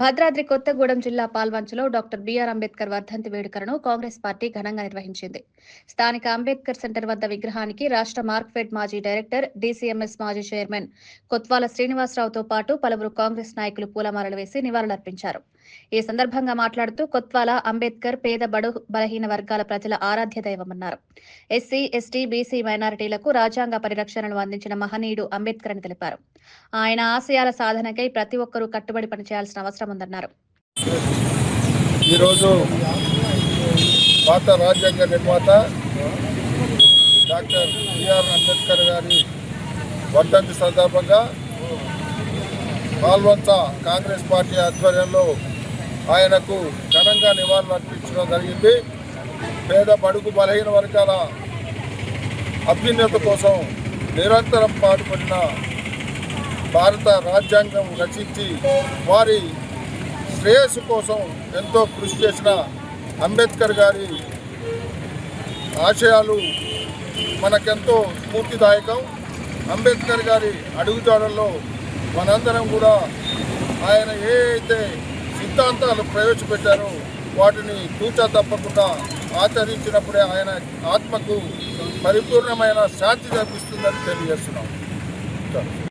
భద్రాద్రి కొత్తగూడెం జిల్లా పాల్వంచలో doctor BR Ambedkar వర్ధంతి వేడుకలను కాంగ్రెస్ పార్టీ ఘనంగా నిర్వహించింది. స్థానిక అంబేద్కర్ సెంటర్ వద్ద విగ్రహానికి రాష్ట్ర మార్క్ఫెడ్ మాజీ డైరెక్టర్ డీసీఎంఎస్ మాజీ చైర్మన్ కొత్వాల శ్రీనివాసరావుతో పాటు పలువురు కాంగ్రెస్ నాయకులు పూలమాలలు వేసి నివాళులర్పించారు. ఈ సందర్భంగా మాట్లాడుతూ కొత్వాల అంబేద్కర్ పేద బడు బలహీన వర్గాల ప్రజల ఆరాధ్య దైవమన్నారు. ఎస్సీ ఎస్టీ బీసీ మైనారిటీలకు రాజ్యాంగ పరిరక్షణను అందించిన మహనీయుడు అంబేద్కర్ అని తెలిపారు. ఆయన ఆశయాల సాధనకై ప్రతి ఒక్కరూ కట్టుబడి పనిచేయాల్సిన అవసరం ఉందన్నారు ఈరోజు భారత రాజ్యాంగ నిర్మాత డాక్టర్ బిఆర్ అంబేద్కర్ గారి వర్ధంతి సందర్భంగా పాల్వంత కాంగ్రెస్ పార్టీ ఆధ్వర్యంలో ఆయనకు ఘనంగా నివాళులు అర్పించడం జరిగింది. పేద బడుగు బలహీన వర్గాల అభ్యున్నత కోసం నిరంతరం పాటుపడిన భారత రాజ్యాంగం రచించి వారి శ్రేయస్సు కోసం ఎంతో కృషి చేసిన అంబేద్కర్ గారి ఆశయాలు మనకెంతో స్ఫూర్తిదాయకం. అంబేద్కర్ గారి అడుగుజాడల్లో మనందరం కూడా ఆయన ఏ అయితే సిద్ధాంతాలు ప్రవేశపెట్టారో వాటిని తూచా తప్పకుండా ఆచరించినప్పుడే ఆయన ఆత్మకు పరిపూర్ణమైన శాంతి లభిస్తుందని తెలియజేస్తున్నాం.